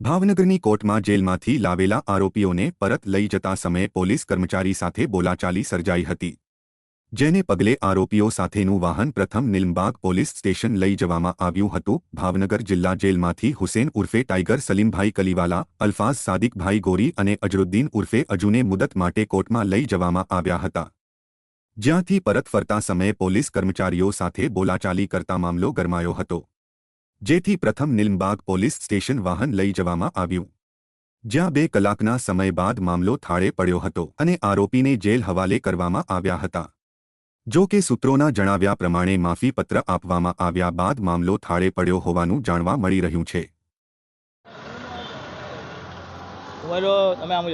ભાવનગરની કોર્ટમાં જેલમાંથી લાવેલા આરોપીઓને પરત લઈ જતા સમયે પોલીસ કર્મચારી સાથે બોલાચાલી સર્જાઈ હતી. જેને પગલે આરોપીઓ સાથેનું વાહન પ્રથમ નિલમબાગ પોલીસ સ્ટેશન લઈ જવામાં આવ્યું હતું. ભાવનગર જિલ્લા જેલમાંથી હુસેન ઉર્ફે ટાઈગર સલીમભાઈ કલીવાલા, અલ્ફાઝ સાદિકભાઈ ગોરી અને અજરુદ્દીન ઉર્ફે અજુને મુદત માટે કોર્ટમાં લઈ જવામાં આવ્યા હતા. જ્યાંથી પરત ફરતા સમયે પોલીસ કર્મચારીઓ સાથે બોલાચાલી કરતા મામલો ગરમાયો હતો. જેથી પ્રથમ નિલમબાગ પોલીસ સ્ટેશન વાહન લઈ જવામાં આવ્યું. જ્યાં બે કલાકના સમય બાદ મામલો થાળે પડ્યો હતો અને આરોપીને જેલ હવાલે કરવામાં આવ્યા હતા. જો કે સૂત્રોના જણાવ્યા પ્રમાણે માફીપત્ર આપવામાં આવ્યા બાદ મામલો થાળે પડ્યો હોવાનું જાણવા મળી રહ્યું છે. તમે આમ